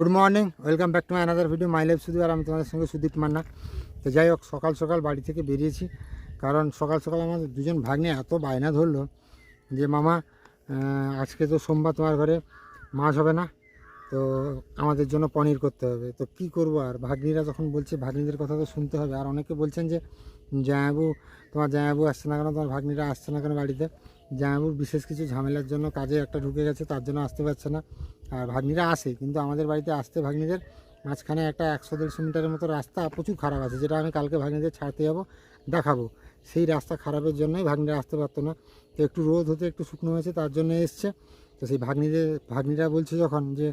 Good morning welcome back to my another video my life Sudip আর আমি তোমাদের সঙ্গে সুদীপ মান্না। তো যাই হোক, সকাল সকাল বাড়ি থেকে বেরিয়েছি। কারণ সকাল সকাল আমাদের দুজন ভাগ্নে এত বায়না ধরলো যে, মামা আজকে তো সোমবার তোমার ঘরে মাছ হবে না, তো আমাদের জন্য পনির করতে হবে। তো কি করব আর? ভাগ্নিরা যখন বলছে, ভাগ্নিদের কথা তো শুনতে হবে। আর অনেকে বলছেন যে জায়াবু তোমার জায়াবু আসছে না কেন? তোমার ভাগ্নিরা আসছে না কেন বাড়িতে? জায়াবুর বিশেষ কিছু ঝামেলার জন্য কাজে একটা ঢুকে গেছে, তার জন্য আসতে পারছে না। আর ভাগ্নিরা আসে, কিন্তু আমাদের বাড়িতে আসতে ভাগ্নিদের মাঝখানে একটা একশো দেড়শো মিটারের মতো রাস্তা প্রচুর খারাপ আছে, যেটা আমি কালকে ভাগ্নিদের ছাড়তে যাব, দেখাবো। সেই রাস্তা খারাপের জন্যই ভাগ্নিরা আসতে পারতো না। তো একটু রোদ হতে একটু শুকনো হয়েছে, তার জন্য এসছে। তো সেই ভাগ্নিদের, ভাগ্নিরা বলছে যখন যে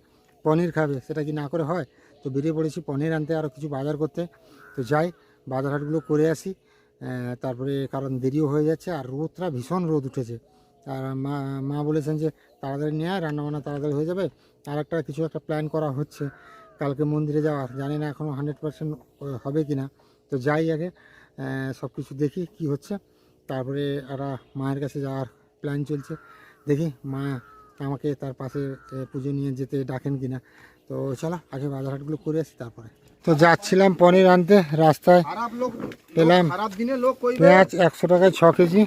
পনির খাবে, সেটা কি না করে হয়? তো বেরিয়ে পড়েছি পনির আনতে আরও কিছু বাজার করতে। তো যাই বাজার হাটগুলো করে আসি। তারপরে কারণ দেরিও হয়ে যাচ্ছে আর রোদটা ভীষণ রোদ উঠেছে। আর মা মা বলেছেন যে তাড়াতাড়ি নিয়ে আয়, রান্নাবান্না তাড়াতাড়ি হয়ে যাবে। আর একটা কিছু একটা প্ল্যান করা হচ্ছে। কালকে মন্দিরে যাওয়ার জানি না এখনও হান্ড্রেড পার্সেন্ট হবে কি না তো যাই আগে সব কিছু দেখি কি হচ্ছে। তারপরে একটা মায়ের কাছে যাওয়ার প্ল্যান চলছে। দেখি মা আমাকে তার পাশে পুজো নিয়ে যেতে ডাকেন কিনা। তো চলো, আগে বাজারহাটগুলো করে আসি তারপরে। তো যাচ্ছিলাম পনির আনতে রাস্তায় খারাপ লোক পেলাম। খারাপ দিনে লোক কইবে পেঁয়াজ একশো টাকায় ছ কেজি।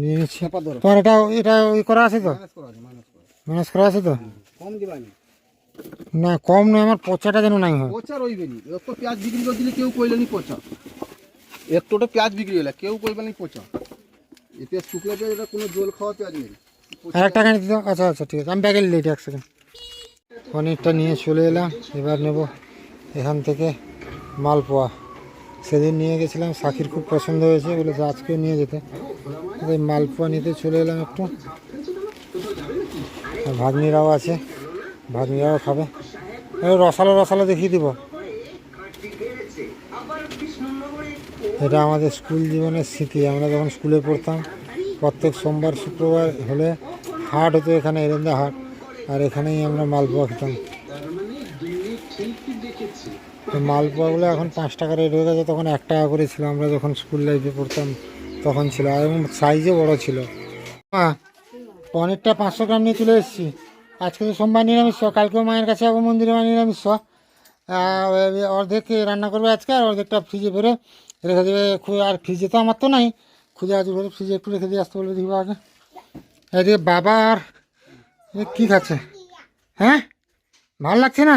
নিয়ে নিচ্ছি। তোমার এটা এটা ওই করা আছে তো? ম্যানেজ করা আছে তো? কম না? কম নয় আমার পচাটা যেন নাই হয়। পচা রইবে নি। একটু পেঁয়াজ বিক্রি করে দিলে কেউ পচা। একটুটা পেঁয়াজ বিক্রি হলে কেউ পচা। এই পেঁয়াজ শুকনো পেঁয়াজ এটা কোনো জল খাওয়া পেঁয়াজ নেই। আর একটা আচ্ছা আচ্ছা ঠিক আছে। আমি ব্যাগে লেট এক সেকেন্ড পনিরটা নিয়ে চলে এলাম। এবার নেব এখান থেকে মালপোয়া। সেদিন নিয়ে গেছিলাম সাকির খুব পছন্দ হয়েছে, বলেছে আজকেও নিয়ে যেতে। তাই মালপোয়া নিতে চলে এলাম একটু। ভাগ্নিরাও আছে, ভাগ্নিরাও খাবে। রসালো রসালো দেখিয়ে দিব। এটা আমাদের স্কুল জীবনের স্মৃতি। আমরা যখন স্কুলে পড়তাম, প্রত্যেক সোমবার, শুক্রবার হলে হাট হতো এখানে এরেন্দা হাট আর এখানেই আমরা মালপোয়া খেতাম। মালপোয়াগুলো এখন পাঁচ টাকা রেট হয়ে গেছে, তখন এক টাকা করে ছিল, আমরা যখন স্কুল লাইফে পড়তাম তখন ছিল এবং সাইজও বড় ছিল। মা, পনিরটা পাঁচশো গ্রাম নিয়ে চলে এসেছি। আজকে তো সোমবার নিরামিষ, কালকেও মায়ের কাছে যাব, মন্দিরে মা নিরামিষ। অর্ধেক রান্না করবে আজকে, আর অর্ধেকটা ফ্রিজে ভরে রেখে দেবে আর ফ্রিজে তো আমার তো নাই। খুঁজে আছে ভরে ফ্রিজে একটু রেখে দিয়ে আসতে বলে দেখব আগে এদিকে বাবা আর কী খাচ্ছে? হ্যাঁ? ভালো লাগছে না?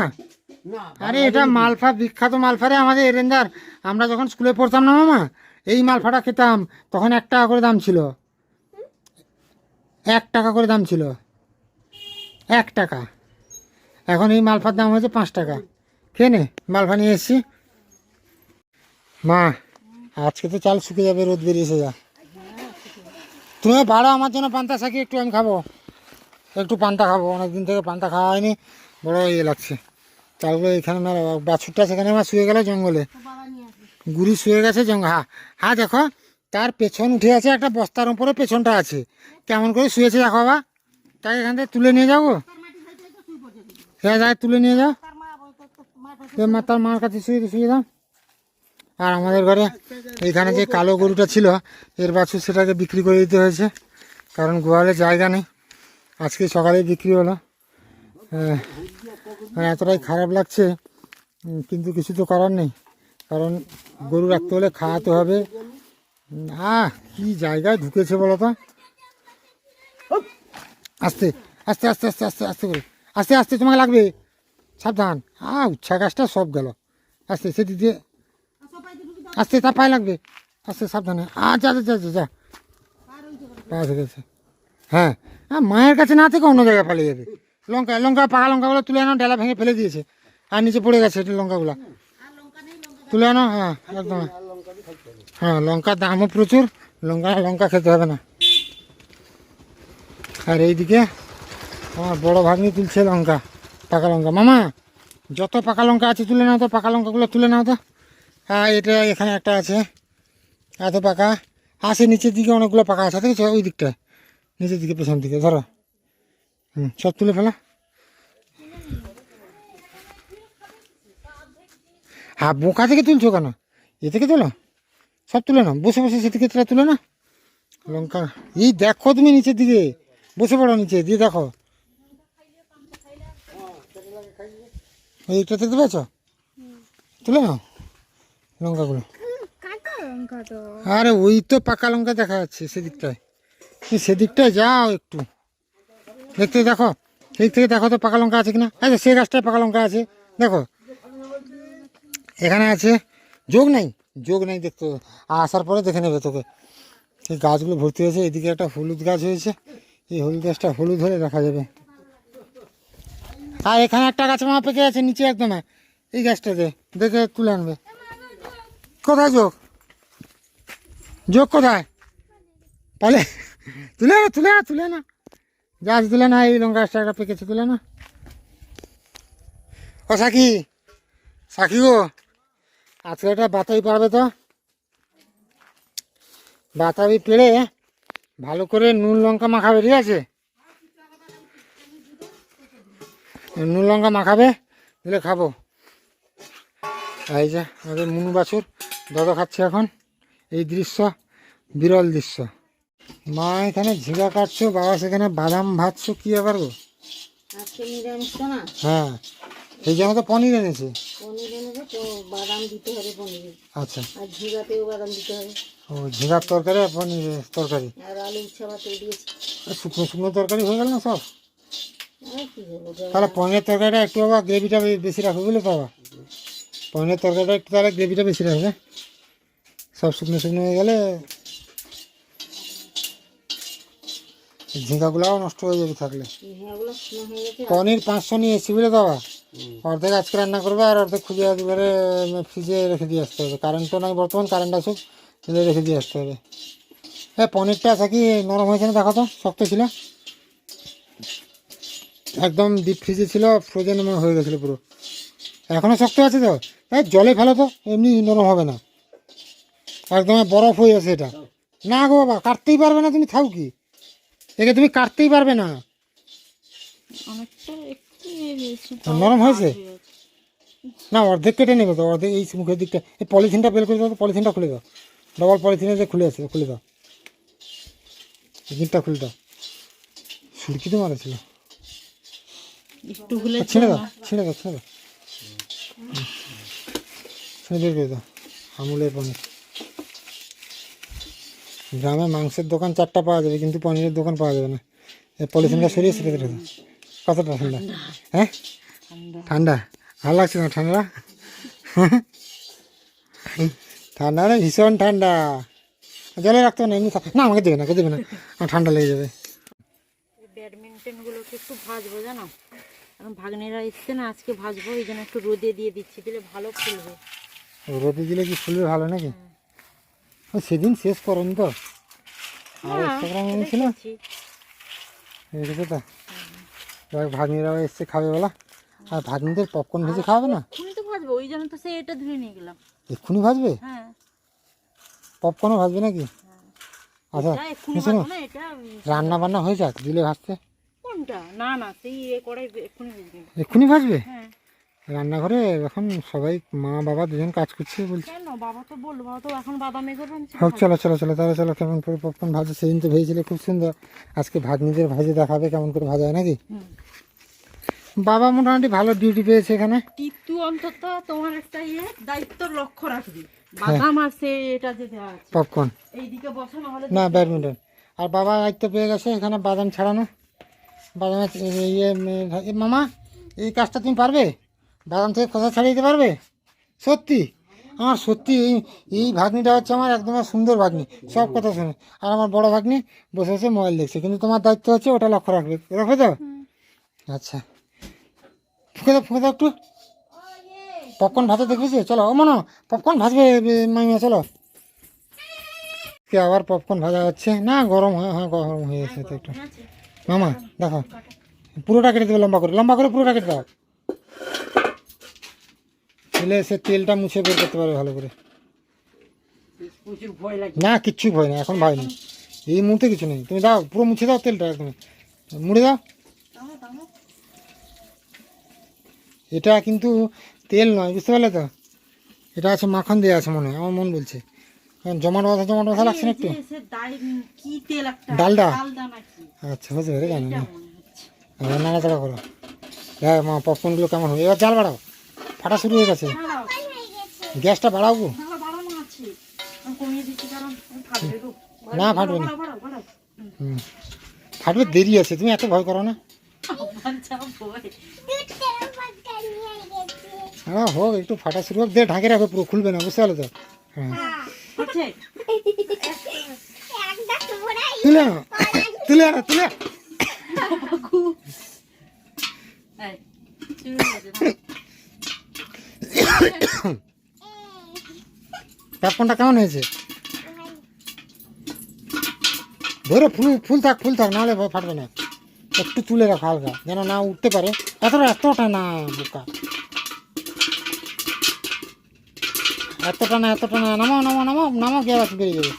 আরে এটা মালফা বিখ্যাত মালফা রে আমাদের এরেন্দার। আমরা যখন স্কুলে পড়তাম না মামা এই মালফাটা খেতাম তখন এক টাকা করে দাম ছিল। এক টাকা করে দাম ছিল। এক টাকা। এখন এই মালফার দাম হয়েছে পাঁচ টাকা। খেয়ে নে মালফা নিয়ে এসছি। মা আজকে তো চাল শুকে যাবে রোদ বেরিয়েছে যা। তুমি বাড়ো আমার জন্য পান্তা শাকি একটু আমি খাব। একটু পান্তা খাব অনেকদিন থেকে পান্তা খাওয়া হয়নি। বড় ইয়ে লাগছে। চালগুলো এখানে না, বাছুরটা সেখানে আমার শুয়ে গেল জঙ্গলে। গুড়ি শুয়ে গেছে জঙ্গল হ্যাঁ হ্যাঁ দেখো, তার পেছন উঠে আছে একটা বস্তার উপরে, পেছনটা আছে। কেমন করে শুয়েছে দেখো বাবা। তাকে এখান থেকে তুলে নিয়ে যাব? হ্যাঁ যাই তুলে নিয়ে যাও। তার মার কাছে শুয়ে শুয়ে দাও। আর আমাদের ঘরে এইখানে যে কালো গরুটা ছিল, এর বাছুর সেটাকে বিক্রি করে দিতে হয়েছে। কারণ গোয়ালে জায়গা নেই। আজকে সকালে বিক্রি হলো। মানে এতটাই খারাপ লাগছে। কিন্তু কিছু তো করার নেই। কারণ গরু রাখতে হলে খাওয়াতে হবে। আহ কি জায়গায় ঢুকেছে বলো তো? আস্তে আস্তে আস্তে আস্তে আস্তে আস্তে করে। আস্তে আস্তে তোমাকে লাগবে। সাবধান। আ উচ্ছা গাছটা সব গেল। আস্তে সেদিক দিয়ে। আস্তে তার পায়ে লাগবে। আস্তে সাবধানে। আ যা যা যা যা, যা। পা গেছে হ্যাঁ। মায়ের কাছে না থেকে অন্য জায়গায় পালিয়ে যাবে। লঙ্কা লঙ্কা, পাকা লঙ্কাগুলো তুলে আনো, ডেলা ভেঙে ফেলে দিয়েছে। আর নিচে পড়ে গেছে লঙ্কাগুলো। তুলে আনো? হ্যাঁ একদম। হ্যাঁ লঙ্কার দামও প্রচুর, লঙ্কা লঙ্কা খেতে হবে না। আর এইদিকে আমার বড় ভাগ্নি তুলছে লঙ্কা, পাকা লঙ্কা। মামা, যত পাকা লঙ্কা আছে তুলে নাও তো, পাকা লঙ্কাগুলো তুলে নাও তো। হ্যাঁ এটা এখানে একটা আছে, এত পাকা। আছে নিচের দিকে অনেকগুলো পাকা আছে, দেখেছ? ওই দিকটায়, নিচের দিকে পেছন দিকে, ধরো। হুম সব তুলে ফেলা। হ্যাঁ বোকা থেকে তুলছো কেন? এ থেকে তোলো। সব তুলে নাও। বসে বসে সে থেকে তুলে না লঙ্কা। এই দেখো তুমি নিচের দিকে। বসে পড়ো নিচে দিয়ে দেখো। এইটা দেখতে পেয়েছ তুলে নাও লঙ্কাগুলো। আরে ওই তো পাকা লঙ্কা দেখা যাচ্ছে সেদিকটায়। সেদিকটায় যাও একটু। দেখতে দেখো সেই থেকে দেখো তো পাকা লঙ্কা আছে কিনা? আচ্ছা সে গাছটায় পাকা লঙ্কা আছে, দেখো। এখানে আছে, যোগ নাই যোগ নাই দেখতে। আসার পরে দেখে নেবে তোকে। এই গাছগুলো ভর্তি হয়েছে, এদিকে একটা হলুদ গাছ হয়েছে। এই হলুদ গাছটা হলুদ হলে দেখা যাবে। আর এখানে একটা গাছ মা পেকে আছে, নিচে একদম। এই গাছটাতে, দেখে তুলে আনবে। কোথায় যোগ? যোগ কোথায়? পালে, তুলে না তুলে না তুলে না গাছ তুলে না এই লঙ্কা একটা পেকেছে তুলে না ও সাকি সাকি গো, আজকে একটা বাতাবি পারবে তো? বাতাবি পেড়ে ভালো করে নুন লঙ্কা মাখাবে, ঠিক আছে? নুন লঙ্কা মাখাবে, দিলে খাব। এই যে আমাদের মুনু বাছুর, দাদা খাচ্ছে এখন। এই দৃশ্য, বিরল দৃশ্য। মা এখানে ঝিঙা কাটছো বাবা সেখানে বাদাম ভাজছো কি ব্যাপার গো? আজকে নিরামিষ তো না? হ্যাঁ এই জন্য তো পনির এনেছে। পনির এনেছে তো বাদাম দিতে হবে পনিরে। আচ্ছা। আর ঝিঙাতেও বাদাম দিতে হবে। ও ঝিঙার তরকারি আর পনির তরকারি? আর আলু উচ্ছা দিয়েছি। শুকনো শুকনো তরকারি হয়ে গেল না সব? তাহলে পনিরের তরকারিটা একটু বাবা গ্রেভিটা বেশি রাখবে বুঝলে বাবা। পনিরের তরকারিটা একটু তাহলে গ্রেভিটা বেশি রাখবে সব শুকনো শুকনো হয়ে গেলে ঝিঙ্গাগুলাও নষ্ট হয়ে যাবে থাকলে। গেছে পনির পাঁচশো নিয়ে এসেছি বুঝলে বাবা অর্ধেক আজকে রান্না করবে আর অর্ধেক খুঁজে এবারে ফ্রিজে রেখে দিয়ে আসতে হবে। কারেন্ট তো নাই বর্তমান কারেন্ট আসুক তাহলে রেখে দিয়ে আসতে হবে। হ্যাঁ পনিরটা থাকি নরম হয়েছে না দেখো তো শক্ত ছিল। একদম ডিপ ফ্রিজে ছিল ফ্রোজেন হয়ে গেছিল পুরো। এখনও শক্ত আছে তো? এই জলে ফেলো তো এমনি নরম হবে না। একদম বরফ হয়ে আছে এটা। না গো বাবা কাটতেই পারবে না তুমি থাও কি? একে তুমি কাটতেই পারবে না। নরম হয়েছে? না অর্ধেক কেটে নেবে তো অর্ধেক এই মুখের দিকটা। এই পলিথিনটা বের করে দাও তো পলিথিনটা খুলে দাও। ডবল পলিথিনে যে খুলে আছে খুলে দাও। দিকটা খুলে দাও। সুরকি তো মারা ছিল একটু হলে ছিঁড়ে দাও ছিঁড়ে দাও ছিঁড়ে দাও। ছিঁড়ে বের করে দাও। আমুলের পনির গ্রামে মাংসের দোকান চারটা পাওয়া যাবে কিন্তু পনিরের দোকান পাওয়া যাবে না। পলিথিনটা সরিয়ে সেটা রেখে কতটা ঠান্ডা। হ্যাঁ? ঠান্ডা। ভালো লাগছে না ঠান্ডা? ঠান্ডা না ভীষণ ঠান্ডা। জলে রাখতে হবে না এমনি না আমাকে দেবে না কে দেবে না। আমার ঠান্ডা লেগে যাবে। ব্যাডমিন্টন গুলোকে একটু ভাজবো জানো? এখন ভাগ্নেরা এসছে না আজকে ভাজবো এই জন্য একটু রোদে দিয়ে দিচ্ছি দিলে ভালো ফুলবে। রোদে দিলে কি ফুলবে ভালো নাকি? সেদিন শেষ করেন তো? আর একশো গ্রাম এনেছিল? রেখেছি। তো। এবার ভাগ্নিরাও এসছে খাবে বলা। আর ভাগ্নিদের পপকর্ন ভেজে খাওয়াবে না? এক্ষুনি তো ভাজবো ওই জন্য তো সে এটা ধুয়ে নিয়ে গেলাম। এক্ষুনি ভাজবে? হ্যাঁ। পপকর্নও ভাজবে নাকি? আচ্ছা এটা শোনো রান্না বান্না হয়ে যাক দিলে ভাজতে? কোনটা? না না সেই এ এক্ষুনি ভেজে এক্ষুনি ভাজবে? হ্যাঁ। রান্নাঘরে এখন সবাই মা বাবা দুজন কাজ করছে বলছে। বাবা তো বলল বাবা তো এখন বাদাম হোক চলো চলো চলো তাহলে চলো কেমন করে পপকর্ন ভাজে সেদিন তো ভেজেছিলে খুব সুন্দর। আজকে ভাগ্নিদের ভাজে দেখাবে কেমন করে ভাজা হয় নাকি? বাবা মোটামুটি ভালো ডিউটি পেয়েছে এখানে। টিটু অন্তত তোমার একটা ইয়ে দায়িত্ব লক্ষ্য রাখবি। বাদাম আর এটা যে দেওয়া আছে। পপকর্ন এইদিকে বসো না হলে না ব্যাডমিন্টন আর বাবা দায়িত্ব পেয়ে গেছে এখানে বাদাম ছাড়ানো। বাদামের ইয়ে এ, মামা এই কাজটা তুমি পারবে? বাদাম থেকে খোসা ছাড়িয়ে দিতে পারবে? সত্যি? আমার সত্যি এই এই ভাগ্নিটা হচ্ছে আমার একদম সুন্দর ভাগ্নি। সব কথা শুনে। আর আমার বড় ভাগ্নি বসে বসে মোবাইল দেখছে। কিন্তু তোমার দায়িত্ব হচ্ছে ওটা লক্ষ্য রাখবে। রাখবে তো? আচ্ছা। ফুকে দাও ফুকে দাও একটু। পপকর্ন ভাজা দেখেছি? চলো ও মনো পপকর্ন ভাজবে এ, মামিমা চলো। আবার পপকর্ন ভাজা হচ্ছে? না গরম হয়ে হ্যাঁ গরম হয়ে গেছে তো একটু। মামা দেখো। পুরোটা কেটে দেবে লম্বা করে। লম্বা করে পুরোটা কেটে দাও। দিলে সে তেলটা মুছে বের করতে পারবে ভালো করে। না কিচ্ছু ভয় না এখন ভয় নেই। এই মুহূর্তে কিছু নেই। তুমি দাও পুরো মুছে দাও তেলটা একদম। মুড়ে দাও। এটা কিন্তু তেল নয় বুঝতে পারলে তো? এটা আছে মাখন দেওয়া আছে মনে হয় আমার মন বলছে। কারণ জমাট বাঁধা জমাট বাঁধা লাগছে না একটু? ডালডা? ডালডা আচ্ছা বুঝতে পারে জানি না। এবার নাড়াচাড়া করো। হ্যাঁ মা পপকর্নগুলো কেমন হবে? এবার জাল বাড়াও। ফাটা শুরু হয়ে গেছে। গ্যাসটা বাড়াবো না, ফাটবে না। হুম। ফাটবে দেরি আছে, তুমি এত ভয় করো না। হ্যাঁ হোক, একটু ফাটা শুরু হোক দিয়ে ঢাকে রাখো পুরো, খুলবে না, বুঝতে পারলে তো। হ্যাঁ। তুলে তুলে প্যাপকনটা কেমন হয়েছে? ধরে ফুল ফুল থাক ফুল থাক নাহলে ফাটবে না। একটু তুলে রাখো হালকা যেন না উঠতে পারে। এতটা এতটা না বোকা। এতটা না এতটা না নামাও নামাও নামাও নামাও গ্যাস বেরিয়ে যাবে।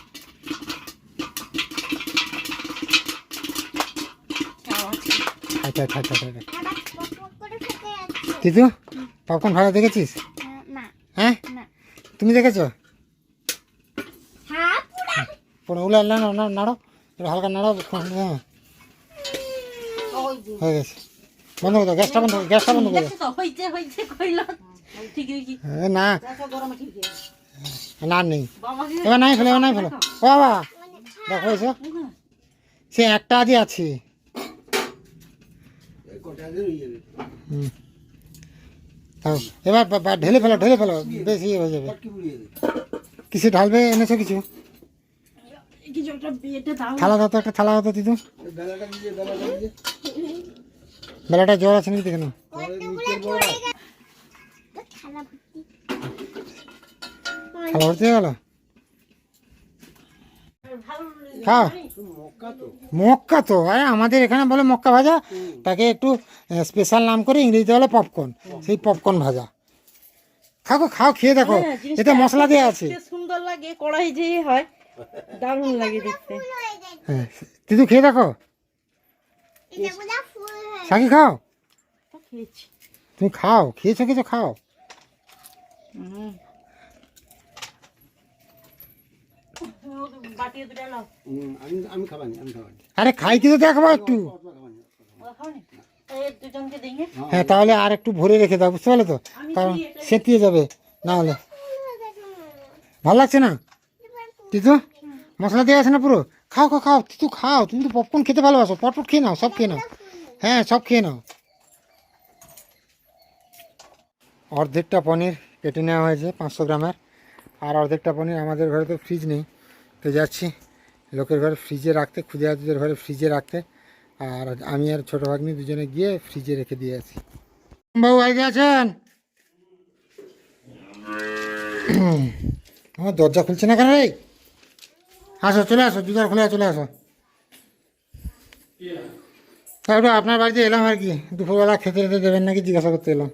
আচ্ছা আচ্ছা আচ্ছা আচ্ছা। তিতু পপকর্ন ভালো দেখেছিস? তুমি দেখেছ? পরে। উলা নাড়ো নাড়ো নাড়ো। একটু হালকা নাড়ো হ্যাঁ। হয়ে গেছে। বন্ধ করে দাও গ্যাসটা বন্ধ গ্যাসটা বন্ধ করে না। না নেই। এবার নাই ফেলো এবার নাই ফেলো। বাবা। দেখো এসো সে একটা আজই আছে। হুম। তাও, এবার ঢেলে ফেলো ঢেলে ফেলো বেশি ইয়ে হয়ে যাবে। কিসে ঢালবে এনেছো কিছু? থালা দাও একটা থালা দাও তো বেলাটা জ্বর আছে নাকি দেখে থালা ভর্তি হয়ে গেল? খাও। মক্কা তো আরে আমাদের এখানে বলে মক্কা ভাজা তাকে একটু স্পেশাল নাম করে ইংরেজিতে বলে পপকর্ন সেই পপকর্ন ভাজা। খাও খাও খেয়ে দেখো হ্যাঁ, জিনিসটা এতে মশলা দেওয়া আছে। সুন্দর লাগে কড়াই যে হয় দারুণ লাগে দেখতে। হ্যাঁ খেয়ে দেখো। সাকি খাও। তুমি খাও খেয়েছো কিছু খাও। হুম। বাটি দুটা নাও হুম, আমি আমি খাবানি আমি খাবানি। আরে খাই কিন্তু দেখব একটু। অত খাবানি ও খাওনি? এই দুজনকে দিই হ্যাঁ তাহলে আর একটু ভরে রেখে দাও বুঝতে পারলে তো? কারণ সেটিয়ে যাবে না হলে। ভালো লাগছে না? তিতু মশলা দেওয়া আছে না পুরো? খাও খাও খাও তিতু খাও। তুমি তো পপকর্ন খেতে ভালোবাসো। পটপট খেয়ে নাও সব খেয়ে নাও। হ্যাঁ সব খেয়ে নাও। অর্ধেকটা পনির কেটে নেওয়া হয়েছে পাঁচশো গ্রামের। আর অর্ধেকটা পনির আমাদের ঘরে তো ফ্রিজ নেই। তো যাচ্ছি। লোকের ঘরে ফ্রিজে রাখতে খুদে হাতিদের ঘরে ফ্রিজে রাখতে। আর আমি আর ছোটো ভাগ্নি দুজনে গিয়ে ফ্রিজে রেখে দিয়ে আসি। বাবু আগে আছেন? আমার দরজা খুলছে না কেন রে? আসো, চলে আসো জুতার খুলে চলে আসো। তারপরে আপনার বাড়িতে এলাম আর কি, দুপুরবেলা খেতে খেতে দেবেন নাকি জিজ্ঞাসা করতে এলাম।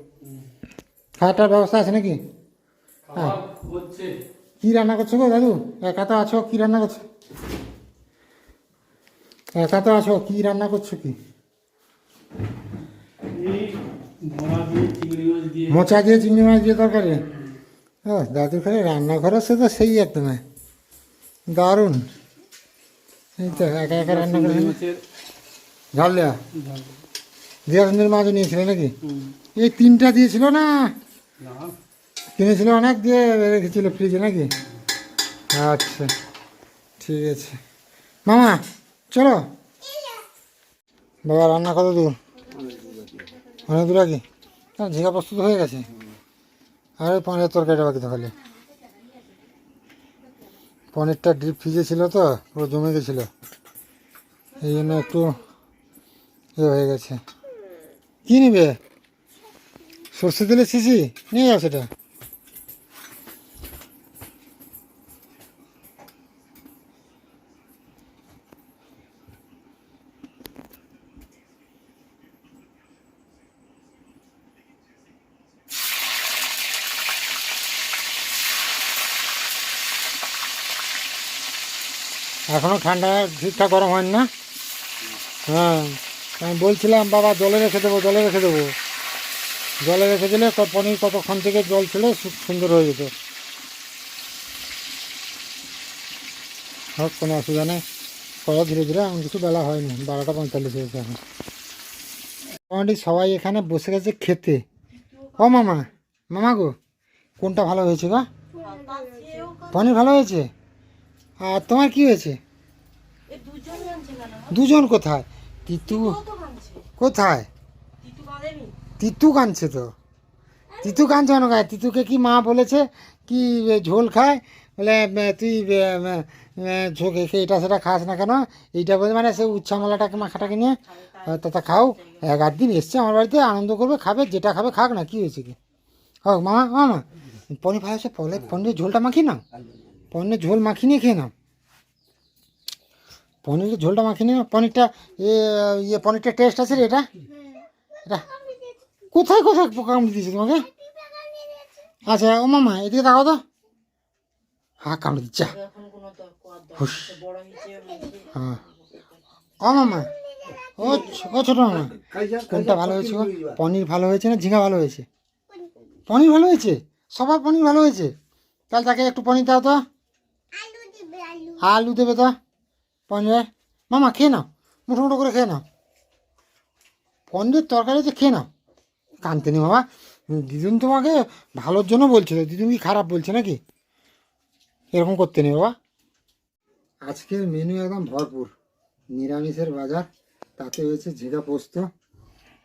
খাওয়াটার ব্যবস্থা আছে নাকি? হ্যাঁ কি রান্না করছ গো দাদু? একা তো আছো কি রান্না করছ? একা তো আছো কি রান্না করছ কি? মোচা দিয়ে চিংড়ি মাছ দিয়ে তরকারি? ও দাদুর ঘরে রান্নাঘর আছে তো সেই একদম দারুণ। এই তো একা একা রান্না করে ঝাল দেওয়া দিয়াসন্দির মাছও নিয়েছিল নাকি? এই তিনটা দিয়েছিল না। কিনেছিল অনেক? দিয়ে রেখেছিল ফ্রিজে নাকি? আচ্ছা ঠিক আছে। মামা, চলো। বাবা, রান্না কত দূর? অনেক দূর আগে? ঝিঙা প্রস্তুত হয়ে গেছে? আর ওই পনিরের তরকারিটা বাকি তাহলে। পনিরটা ডিপ ফ্রিজে ছিল তো, পুরো জমে গেছিল। এই জন্য একটু ইয়ে হয়ে গেছে। কী নিবে? সর্ষে তেলের শিশি? নিয়ে যাও সেটা। এখনও ঠান্ডা ঠিকঠাক গরম হয়নি না? হ্যাঁ আমি বলছিলাম বাবা জলে রেখে দেবো জলে রেখে দেবো। জলে রেখে দিলে পনির কতক্ষণ থেকে জল ছিল সুন্দর হয়ে যেত। হোক কোনো অসুবিধা নেই। করো ধীরে ধীরে এমন কিছু বেলা হয়নি। বারোটা পঁয়তাল্লিশ হয়েছে এখন। মোটামুটি সবাই এখানে বসে গেছে খেতে। ও মামা মামা গো কোনটা ভালো হয়েছে গো? পনির ভালো হয়েছে? আর তোমার কি হয়েছে? দুজন কোথায়? তিতু কোথায়? তিতু কাঁদছে তো। তিতু কাঁদছে কেন গায়ে? তিতুকে কি মা বলেছে? কি ঝোল খায়? বলে তুই ঝোঁকে এটা সেটা খাস না কেন? এইটা বলে মানে সে উচ্ছামলাটাকে মাখাটাকে নিয়ে তাতে খাও। এক আধ দিন এসছে আমার বাড়িতে আনন্দ করবে খাবে যেটা খাবে খাক না কি হয়েছে কি? হোক মামা মামা পনির ভালো হয়েছে পরে পনিরের ঝোলটা মাখি না পনিরের ঝোল মাখিয়ে নিয়ে খেয়ে নাও। পনিরের ঝোলটা মাখিয়ে নিয়ে পনিরটা ইয়ে পনিরটা টেস্ট আছে রে, এটা? এটা? কোথায় কোথায় পোকা কামড়ে দিয়েছে তোমাকে? আচ্ছা ও মামা, এদিকে তাকাও তো। হ্যাঁ কামড়ে দিচ্ছে। হ্যাঁ। ও মামা, ও ও ছোট মামা। কোনটা ভালো হয়েছে? পনির ভালো হয়েছে না ঝিঙা ভালো হয়েছে? পনির ভালো হয়েছে? সবার পনির ভালো হয়েছে? তাহলে তাকে একটু পনির দাও তো। আলু দেবে তো? পনিরের? মামা, খেয়ে নাও। মুঠো মুঠো করে খেয়ে নাও। পনিরের তরকারি হচ্ছে খেয়ে নাও। কানতে নি বাবা। দিদুন তোমাকে ভালোর জন্য বলছিল। দিদুন কি খারাপ বলছে নাকি? এরকম করতে নেই বাবা। আজকের মেনু একদম ভরপুর। নিরামিষের বাজার। তাতে হয়েছে ঝিঙা পোস্ত।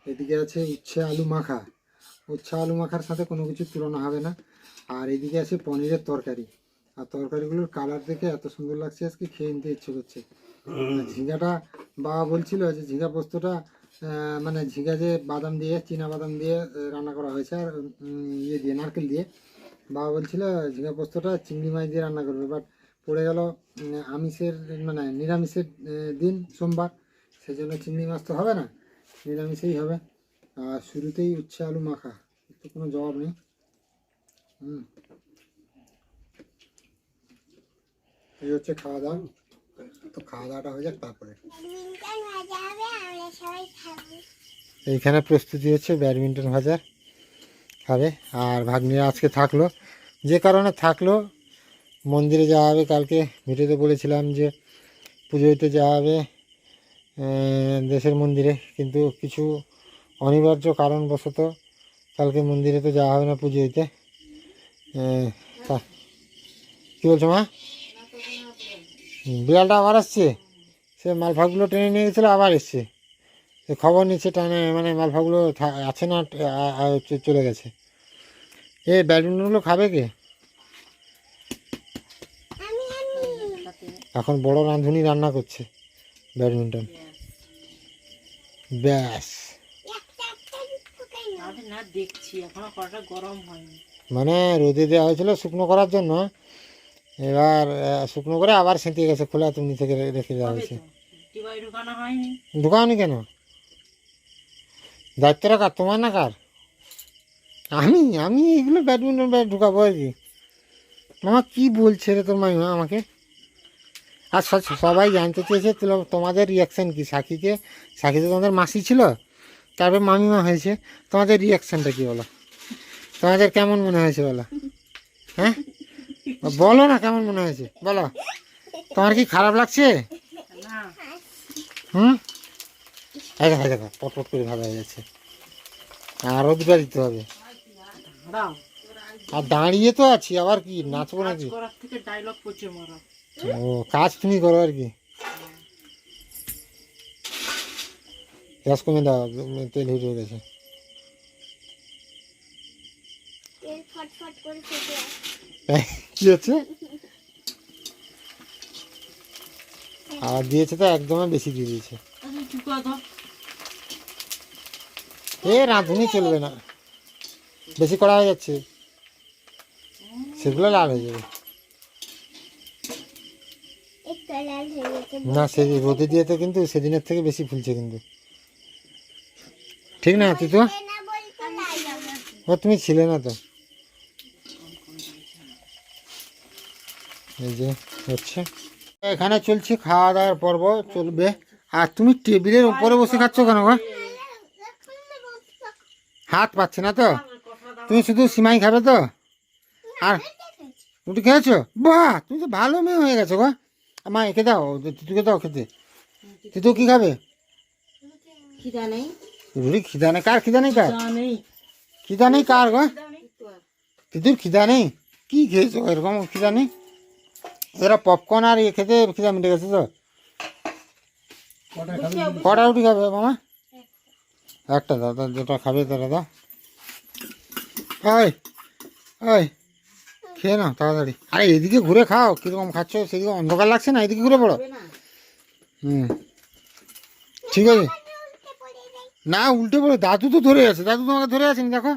এদিকে আছে উচ্ছে আলু মাখা। উচ্ছে আলু মাখার সাথে কোনো কিছু তুলনা হবে না। আর এদিকে আছে পনিরের তরকারি। আর তরকারিগুলোর কালার দেখে এত সুন্দর লাগছে আজকে খেয়ে নিতে ইচ্ছে করছে। ঝিঙ্গাটা বাবা বলছিল যে ঝিঙ্গা পোস্তটা মানে ঝিঙ্গা যে বাদাম দিয়ে চীনা বাদাম দিয়ে রান্না করা হয়েছে আর ইয়ে দিয়ে নারকেল দিয়ে। বাবা বলছিল ঝিঙ্গা পোস্তটা চিংড়ি মাছ দিয়ে রান্না করবে বাট পড়ে গেল আমিষের মানে নিরামিষের দিন সোমবার। সেই জন্য চিংড়ি মাছ তো হবে না নিরামিষেই হবে। আর শুরুতেই উচ্ছে আলু মাখা তো কোনো জবাব নেই। হুম। এই হচ্ছে খাওয়া দাওয়া। তো খাওয়া দাওয়াটা হয়ে যাক তারপরে। এইখানে প্রস্তুতি হচ্ছে ব্যাডমিন্টন ভাজার খাবে। আর ভাগ্নিরা আজকে থাকল। যে কারণে থাকল মন্দিরে যাওয়া হবে কালকে। ভিডিওতে বলেছিলাম যে পুজো দিতে যাওয়া হবে দেশের মন্দিরে। কিন্তু কিছু অনিবার্য কারণবশত কালকে মন্দিরে তো যাওয়া হবে না পুজো দিতে। কী বলছো মা? বিড়ালটা আবার আসছে। সে মালভাগগুলো টেনে নিয়ে গেছিল আবার এসছে। সে খবর নিচ্ছে টানে মানে মালভাগগুলো থা- আছে না চলে গেছে। এ ব্যাডমিন্টনগুলো খাবে কে? এখন বড় রাঁধুনি রান্না করছে ব্যাডমিন্টন। ব্যাস। মানে রোদে দেওয়া হয়েছিল শুকনো করার জন্য। এবার শুকনো করে আবার সেঁতিয়ে গেছে খোলা তুমি থেকে রেখে দেওয়া হয়েছে। ঢুকাওনি কেন? দায়িত্বটা কার তোমার না কার? আমি আমি এগুলো ব্যাডমিন্টন ব্যাট ঢুকাবো আর কি মামা কি বলছে রে তোর মামিমা আমাকে? আর সবাই জানতে চেয়েছে তো- তোমাদের রিয়াকশান কি সাকিকে সাকি তো তোমাদের মাসি ছিল তারপর মামিমা হয়েছে। তোমাদের রিয়াকশানটা কি বলো? তোমাদের কেমন মনে হয়েছে বলো? হ্যাঁ? বলো না কেমন মনে হয়েছে? বলো। তোমার কি খারাপ লাগছে? হুম? এই দেখো দেখো পটপট করে ভালো হয়ে যাচ্ছে। আরও দুটো দিতে হবে। আর দাঁড়িয়ে তো আছি আবার কি নাচবো কাজ নাকি? করার থেকে ডায়লগ পচে মারা। ও কাজ তুমি করো আর কি। গ্যাস কমে দাও তেল হিট হয়ে গেছে এই, কি হচ্ছে আর দিয়েছে তো একদমই বেশি দিয়ে দিয়েছে। আচ্ছা এ রাঁধুনি চলবে না। বেশি করা হয়ে যাচ্ছে। সেগুলো লাল হয়ে যাবে। না সে রোদে দিয়েতে কিন্তু সেদিনের থেকে বেশি ফুলছে কিন্তু। ঠিক না তুই তো ও তুমি ছিলে না তো। এই যে হচ্ছে। এখানে চলছে খাওয়া দাওয়ার পর্ব চলবে। আর তুমি টেবিলের উপরে বসে খাচ্ছ কেন গো? হাত পাচ্ছে না তো? তুমি শুধু সিমাই খাবে তো? আর রুটি খেয়েছো? বাহ! তুমি তো ভালো মেয়ে হয়ে গেছো গো। মা একে দাও তিতুকে দাও খেতে। তিতু কি খাবে? খিদা নেই। রুটি খিদা নেই। কার খিদা নেই কার খিদা নেই কার গো। তিতুর খিদা নেই। কি খেয়েছো? এরকম খিদা নেই? এরা পপকর্ন আর ইয়ে খেতে খিদা মিটে গেছে তো? কটা রুটি খাবে মামা? একটা। দাদা যেটা খাবে তারা দাও। ওই ওই খেয়ে নাও তাড়াতাড়ি। আরে এদিকে ঘুরে খাও কীরকম খাচ্ছ? সেদিকে অন্ধকার লাগছে না? এদিকে ঘুরে পড়ো। হুম। ঠিক আছে। না উল্টে পড়ো। দাদু তো ধরে আছে দাদু তোমাকে ধরে আছেন দেখো।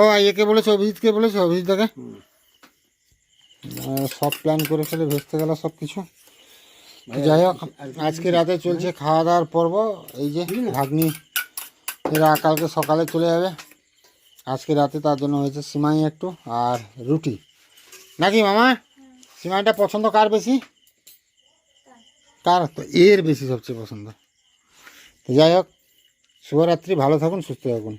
ও একে বলেছে অভিজিৎকে বলেছে অভিজিৎ দাকে সব প্ল্যান করে ফেলে ভেস্তে গেল সব কিছু যাই হোক আজকে রাতে চলছে খাওয়া দাওয়ার পর্ব এই যে ভাগ্নি এরা কালকে সকালে চলে যাবে। আজকে রাতে তার জন্য হয়েছে সিমাই একটু আর রুটি। নাকি মামা? সিমাইটা পছন্দ কার বেশি? কার? তো এর বেশি সবচেয়ে পছন্দ। তো যাই হোক শুভরাত্রি ভালো থাকুন সুস্থ থাকুন।